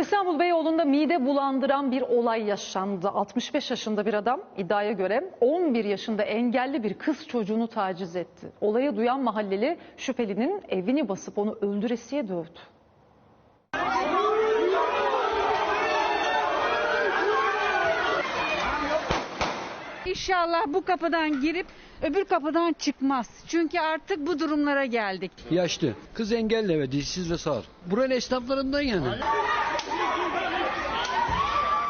İstanbul Beyoğlu'nda mide bulandıran bir olay yaşandı. 65 yaşında bir adam iddiaya göre 11 yaşında engelli bir kız çocuğunu taciz etti. Olayı duyan mahalleli şüphelinin evini basıp onu öldüresiye dövdü. İnşallah bu kapıdan girip öbür kapıdan çıkmaz. Çünkü artık bu durumlara geldik. Yaşlı. Kız engelli ve dişsiz ve sağır. Buranın esnaflarından yani.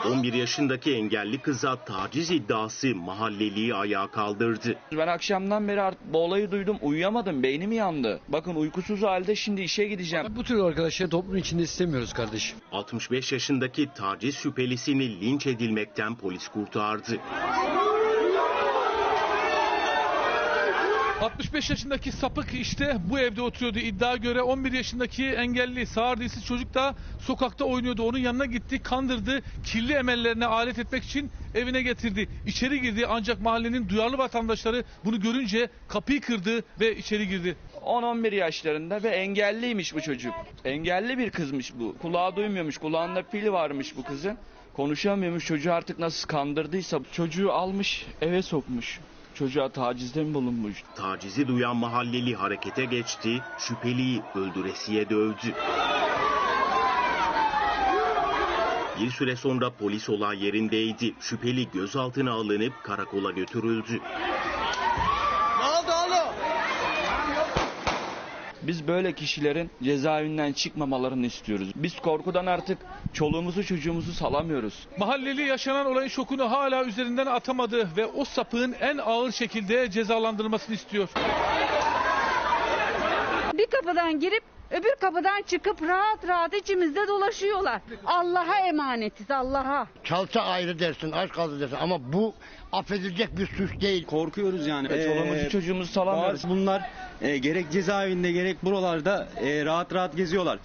11 yaşındaki engelli kıza taciz iddiası mahalleliyi ayağa kaldırdı. Ben akşamdan beri artık bu olayı duydum. Uyuyamadım. Beynim yandı. Bakın uykusuz halde şimdi işe gideceğim. Bu tür arkadaşları toplum içinde istemiyoruz kardeşim. 65 yaşındaki taciz şüphelisini linç edilmekten polis kurtardı. 65 yaşındaki sapık işte bu evde oturuyordu. İddia göre 11 yaşındaki engelli sağır dilsiz çocuk da sokakta oynuyordu. Onun yanına gitti, kandırdı. Kirli emellerine alet etmek için evine getirdi. İçeri girdi ancak mahallenin duyarlı vatandaşları bunu görünce kapıyı kırdı ve içeri girdi. 10-11 yaşlarında ve engelliymiş bu çocuk. Engelli bir kızmış bu. Kulağı duymuyormuş. Kulağında pil varmış bu kızın. Konuşamıyormuş. Çocuğu artık nasıl kandırdıysa çocuğu almış eve sokmuş. Çocuğa tacizde mi bulunmuş? Tacizi duyan mahalleli harekete geçti, şüpheliyi öldüresiye dövdü. Bir süre sonra polis olay yerindeydi. Şüpheli gözaltına alınıp karakola götürüldü. Biz böyle kişilerin cezaevinden çıkmamalarını istiyoruz. Biz korkudan artık çoluğumuzu çocuğumuzu salamıyoruz. Mahalleli yaşanan olayın şokunu hala üzerinden atamadı ve o sapığın en ağır şekilde cezalandırılmasını istiyor. Bir kapıdan girip öbür kapıdan çıkıp rahat rahat içimizde dolaşıyorlar. Allah'a emanetiz Allah'a. Çalsa ayrı dersin, aç kaldı dersin ama bu affedilecek bir suç değil. korkuyoruz yani. Çoluğumuzu Ee, çocuğumuzu salamıyoruz. Bunlar e, gerek cezaevinde gerek buralarda e, rahat rahat geziyorlar.